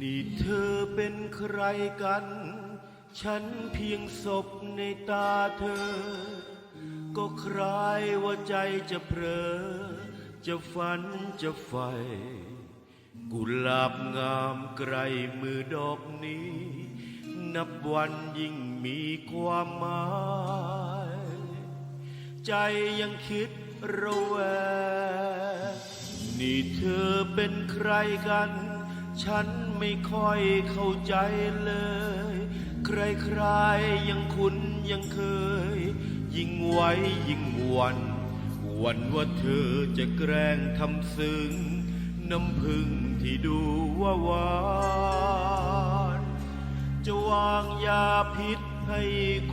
นี่เธอเป็นใครกัน ฉันเพียงศพในตาเธอ ก็คลายว่าใจจะเพลอจะฝันจะใฝ่กุหลาบงามไกลมือดอกนี้ นับวันยิ่งมีความหมาย ใจยังคิดระแวงนี่เธอเป็นใครกัน ฉันไม่ค่อยเข้าใจเลย ใครๆยังคุ้นยังเคย ยิ่งไว้ยิ่งวันวันว่าเธอจะแกล้งทำซึ้ง น้ำพึ่งที่ดูว่าหวานจะวางยาพิษให้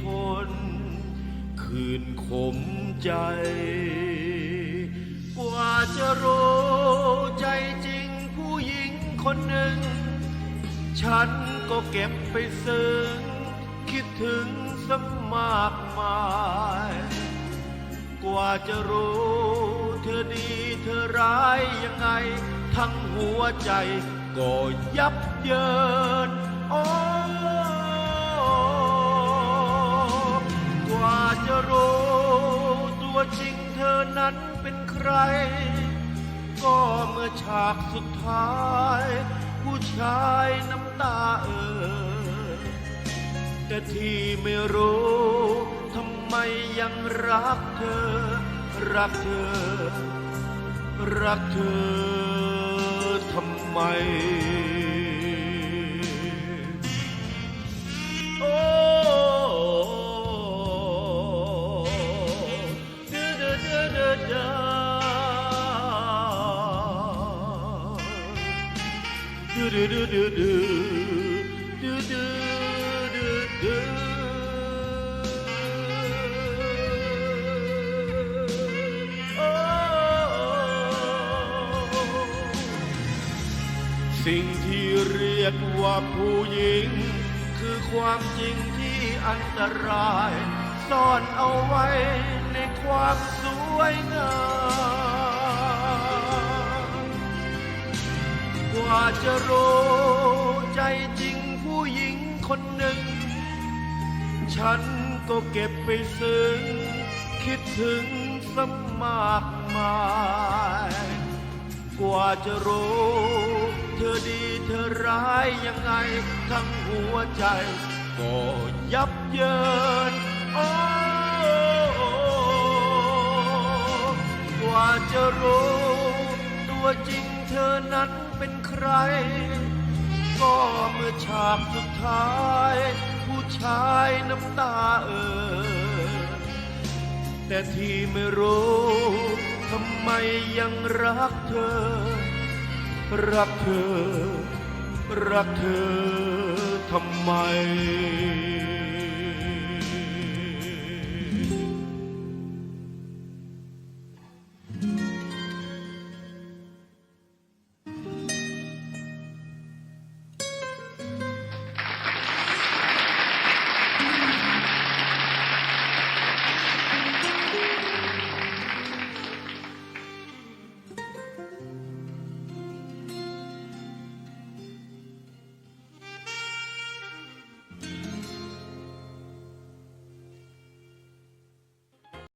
คน คืนขมใจ กว่าจะรู้ คนหนึ่ง ฉันก็เก็บไปซึ้งคิดถึงสักมากมาย กว่าจะรู้ เธอดีเธอร้ายยังไง ทั้งหัวใจก็ยับเยินโอ้กว่าจะรู้ ตัวจริงเธอนั้นเป็นใคร ก็เมื่อฉากสุดท้าย ผู้ชายน้ำตาเอ่อแต่ที่ไม่รู้ทำไมยังรักเธอ รักเธอ รักเธอทำไม ดูดูดูดูดูดูดูดูดูสิ่งที่เรียกว่าผู้หญิง คือความจริงที่อันตราย ซ่อนเอาไว้ในความสวยงาม กว่าจะรู้ใจจริงผู้หญิงคนหนึ่ง ฉันก็เก็บไปซึ้งคิดถึงสมากมาย กว่าจะรู้ เธอดีเธอร้ายยังไง ทั้งหัวใจ ก็ยับเยินโอ้กว่าจะรู้ ตัวจริงเธอนั้นเป็นใคร ก็เมื่อฉากสุดท้าย ผู้ชายน้ำตาเอ่อแต่ที่ไม่รู้ทำไมยังรักเธอ รักเธอ รักเธอทำไม